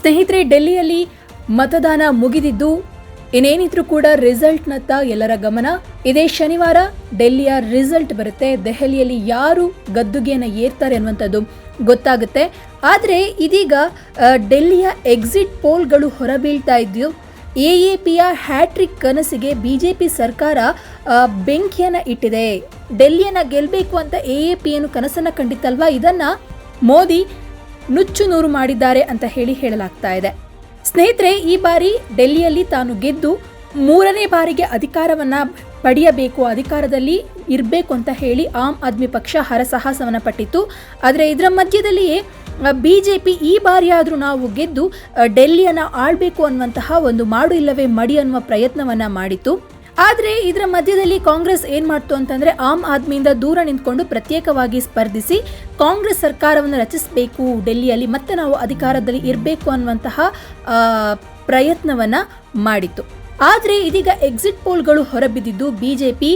ಸ್ನೇಹಿತರೆ, ಡೆಲ್ಲಿಯಲ್ಲಿ ಮತದಾನ ಮುಗಿದಿದ್ದು, ಇನ್ನೇನಿದ್ರು ಕೂಡ ರಿಸಲ್ಟ್ನತ್ತ ಎಲ್ಲರ ಗಮನ. ಇದೇ ಶನಿವಾರ ಡೆಲ್ಲಿಯ ರಿಸಲ್ಟ್ ಬರುತ್ತೆ. ದೆಹಲಿಯಲ್ಲಿ ಯಾರು ಗದ್ದುಗೆಯನ್ನು ಏರ್ತಾರೆ ಅನ್ನುವಂಥದ್ದು ಗೊತ್ತಾಗುತ್ತೆ. ಆದರೆ ಇದೀಗ ಡೆಲ್ಲಿಯ ಎಕ್ಸಿಟ್ ಪೋಲ್ಗಳು ಹೊರಬೀಳ್ತಾ ಇದ್ದು ಎ ಎ ಪಿಯ ಹ್ಯಾಟ್ರಿಕ್ ಕನಸಿಗೆ ಬಿ ಜೆ ಪಿ ಸರ್ಕಾರ ಬೆಂಕಿಯನ್ನು ಇಟ್ಟಿದೆ. ಡೆಲ್ಲಿಯನ್ನು ಗೆಲ್ಲಬೇಕು ಅಂತ ಎ ಎ ಪಿಯನ್ನು ಕನಸನ್ನ ಕಂಡಿತ್ತಲ್ವಾ? ಇದನ್ನು ಮೋದಿ ನುಚ್ಚು ನೂರು ಮಾಡಿದ್ದಾರೆ ಅಂತ ಹೇಳಿ ಹೇಳಲಾಗ್ತಾ ಇದೆ. ಸ್ನೇಹಿತರೆ, ಈ ಬಾರಿ ಡೆಲ್ಲಿಯಲ್ಲಿ ತಾನು ಗೆದ್ದು ಮೂರನೇ ಬಾರಿಗೆ ಅಧಿಕಾರವನ್ನ ಪಡೆಯಬೇಕು, ಅಧಿಕಾರದಲ್ಲಿ ಇರಬೇಕು ಅಂತ ಹೇಳಿ ಆಮ್ ಆದ್ಮಿ ಪಕ್ಷ ಹರಸಾಹಸವನ್ನು ಪಟ್ಟಿತ್ತು. ಆದರೆ ಇದರ ಮಧ್ಯದಲ್ಲಿಯೇ ಬಿ ಜೆ ಪಿ ಈ ಬಾರಿಯಾದರೂ ನಾವು ಗೆದ್ದು ಡೆಲ್ಲಿಯನ್ನು ಆಳ್ಬೇಕು ಅನ್ನುವಂತಹ ಒಂದು ಮಾಡು ಇಲ್ಲವೇ ಮಡಿ ಅನ್ನುವ ಪ್ರಯತ್ನವನ್ನು ಮಾಡಿತ್ತು. ಆದರೆ ಇದರ ಮಧ್ಯದಲ್ಲಿ ಕಾಂಗ್ರೆಸ್ ಏನ್ ಮಾಡ್ತು ಅಂತಂದ್ರೆ ಆಮ್ ಆದ್ಮಿಯಿಂದ ದೂರ ನಿಂತ್ಕೊಂಡು ಪ್ರತ್ಯೇಕವಾಗಿ ಸ್ಪರ್ಧಿಸಿ ಕಾಂಗ್ರೆಸ್ ಸರ್ಕಾರವನ್ನು ರಚಿಸಬೇಕು, ಡೆಲ್ಲಿಯಲ್ಲಿ ಮತ್ತೆ ನಾವು ಅಧಿಕಾರದಲ್ಲಿ ಇರಬೇಕು ಅನ್ನುವಂತಹ ಪ್ರಯತ್ನವನ್ನ ಮಾಡಿತ್ತು. ಆದರೆ ಇದೀಗ ಎಕ್ಸಿಟ್ ಪೋಲ್ಗಳು ಹೊರಬಿದ್ದಿದ್ದು ಬಿಜೆಪಿ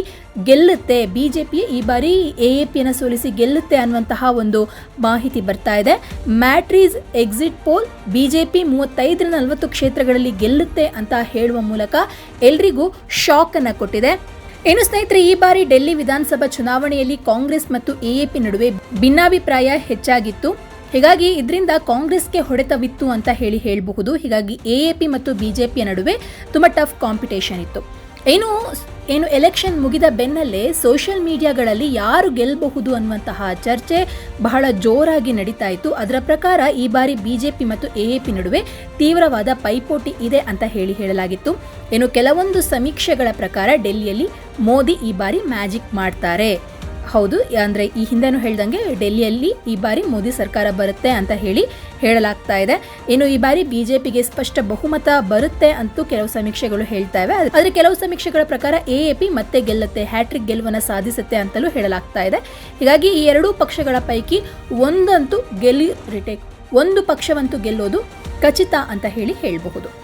ಗೆಲ್ಲುತ್ತೆ. ಬಿಜೆಪಿ ಈ ಬಾರಿ ಎ ಎ ಪಿಯನ್ನು ಸೋಲಿಸಿ ಗೆಲ್ಲುತ್ತೆ ಅನ್ನುವಂತಹ ಒಂದು ಮಾಹಿತಿ ಬರ್ತಾ ಇದೆ. ಮ್ಯಾಟ್ರೀಸ್ ಎಕ್ಸಿಟ್ ಪೋಲ್ ಬಿಜೆಪಿ ಮೂವತ್ತೈದರಿಂದ ನಲವತ್ತು ಕ್ಷೇತ್ರಗಳಲ್ಲಿ ಗೆಲ್ಲುತ್ತೆ ಅಂತ ಹೇಳುವ ಮೂಲಕ ಎಲ್ರಿಗೂ ಶಾಕ್ ಅನ್ನು ಕೊಟ್ಟಿದೆ. ಇನ್ನು ಸ್ನೇಹಿತರೆ, ಈ ಬಾರಿ ಡೆಲ್ಲಿ ವಿಧಾನಸಭಾ ಚುನಾವಣೆಯಲ್ಲಿ ಕಾಂಗ್ರೆಸ್ ಮತ್ತು ಎಎಪಿ ನಡುವೆ ಭಿನ್ನಾಭಿಪ್ರಾಯ ಹೆಚ್ಚಾಗಿತ್ತು. ಹೀಗಾಗಿ ಇದರಿಂದ ಕಾಂಗ್ರೆಸ್ಗೆ ಹೊಡೆತವಿತ್ತು ಅಂತ ಹೇಳಿ ಹೇಳಬಹುದು. ಹೀಗಾಗಿ ಎ ಎ ಪಿ ಮತ್ತು ಬಿಜೆಪಿಯ ನಡುವೆ ತುಂಬ ಟಫ್ ಕಾಂಪಿಟೇಷನ್ ಇತ್ತು. ಏನು ಏನು ಎಲೆಕ್ಷನ್ ಮುಗಿದ ಬೆನ್ನಲ್ಲೇ ಸೋಷಿಯಲ್ ಮೀಡಿಯಾಗಳಲ್ಲಿ ಯಾರು ಗೆಲ್ಲಬಹುದು ಅನ್ನುವಂತಹ ಚರ್ಚೆ ಬಹಳ ಜೋರಾಗಿ ನಡೀತಾ ಇತ್ತು. ಅದರ ಪ್ರಕಾರ ಈ ಬಾರಿ ಬಿಜೆಪಿ ಮತ್ತು ಎ ಪಿ ನಡುವೆ ತೀವ್ರವಾದ ಪೈಪೋಟಿ ಇದೆ ಅಂತ ಹೇಳಿ ಹೇಳಲಾಗಿತ್ತು. ಏನು, ಕೆಲವೊಂದು ಸಮೀಕ್ಷೆಗಳ ಪ್ರಕಾರ ಡೆಲ್ಲಿಯಲ್ಲಿ ಮೋದಿ ಈ ಬಾರಿ ಮ್ಯಾಜಿಕ್ ಮಾಡ್ತಾರೆ. ಹೌದು. ಅಂದ್ರೆ ಈ ಹಿಂದೆನೂ ಹೇಳ್ದಂಗೆ ಡೆಲ್ಲಿಯಲ್ಲಿ ಈ ಬಾರಿ ಮೋದಿ ಸರ್ಕಾರ ಬರುತ್ತೆ ಅಂತ ಹೇಳಿ ಹೇಳಲಾಗ್ತಾ ಇದೆ. ಇನ್ನು ಈ ಬಾರಿ ಬಿಜೆಪಿಗೆ ಸ್ಪಷ್ಟ ಬಹುಮತ ಬರುತ್ತೆ ಅಂತೂ ಕೆಲವು ಸಮೀಕ್ಷೆಗಳು ಹೇಳ್ತಾ ಇವೆ. ಆದ್ರೆ ಕೆಲವು ಸಮೀಕ್ಷೆಗಳ ಪ್ರಕಾರ ಎಎಪಿ ಮತ್ತೆ ಗೆಲ್ಲುತ್ತೆ. ಹ್ಯಾಟ್ರಿಕ್ ಗೆಲುವನ್ನ ಸಾಧಿಸುತ್ತೆ ಅಂತಲೂ ಹೇಳಲಾಗ್ತಾ ಇದೆ. ಹೀಗಾಗಿ ಈ ಎರಡೂ ಪಕ್ಷಗಳ ಪೈಕಿ ಒಂದಂತೂ ಗೆಲ್ಲಿ ರಿಟೇಕ್ ಒಂದು ಪಕ್ಷವಂತೂ ಗೆಲ್ಲೋದು ಖಚಿತ ಅಂತ ಹೇಳಿ ಹೇಳಬಹುದು.